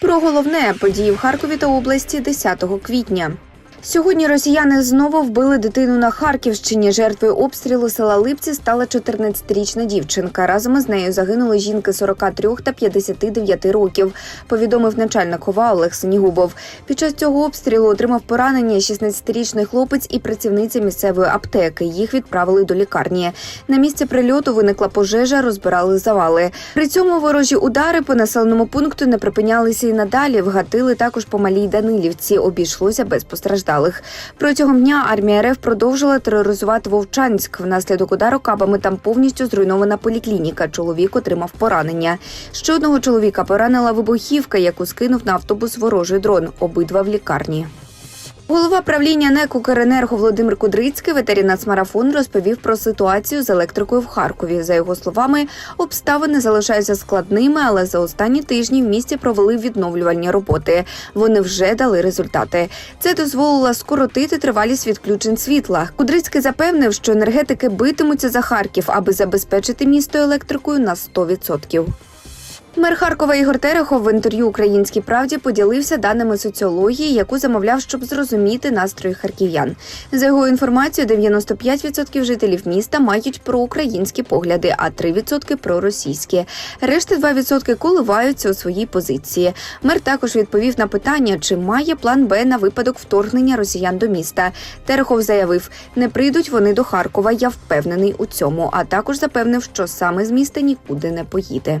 Про головне події в Харкові та області 10 квітня. Сьогодні росіяни знову вбили дитину на Харківщині. Жертвою обстрілу села Липці стала 14-річна дівчинка. Разом із нею загинули жінки 43 та 59 років. Повідомив начальник ОВА Олег Сенігубов. Під час цього обстрілу отримав поранення 16-річний хлопець і працівниця місцевої аптеки. Їх відправили до лікарні. На місці прильоту виникла пожежа, розбирали завали. При цьому ворожі удари по населеному пункту не припинялися і надалі. Вгатили також по малій Данилівці. Обійшлося без постраждалих. Протягом дня армія РФ продовжила тероризувати Вовчанськ. Внаслідок удару кабами там повністю зруйнована поліклініка. Чоловік отримав поранення. Ще одного чоловіка поранила вибухівка, яку скинув на автобус ворожий дрон. Обидва в лікарні. Голова правління НЕК «Укренерго» Володимир Кудрицький ветерінацмарафон розповів про ситуацію з електрикою в Харкові. За його словами, обставини залишаються складними, але за останні тижні в місті провели відновлювальні роботи. Вони вже дали результати. Це дозволило скоротити тривалість відключень світла. Кудрицький запевнив, що енергетики битимуться за Харків, аби забезпечити місто електрикою на 100%. Мер Харкова Ігор Терехов в інтерв'ю Українській правді поділився даними соціології, яку замовляв, щоб зрозуміти настрої харків'ян. За його інформацією, 95% жителів міста мають проукраїнські погляди, а 3% проросійські. Решта 2% коливаються у своїй позиції. Мер також відповів на питання, чи має план Б на випадок вторгнення росіян до міста. Терехов заявив, не прийдуть вони до Харкова. Я впевнений у цьому. А також запевнив, що саме з міста нікуди не поїде.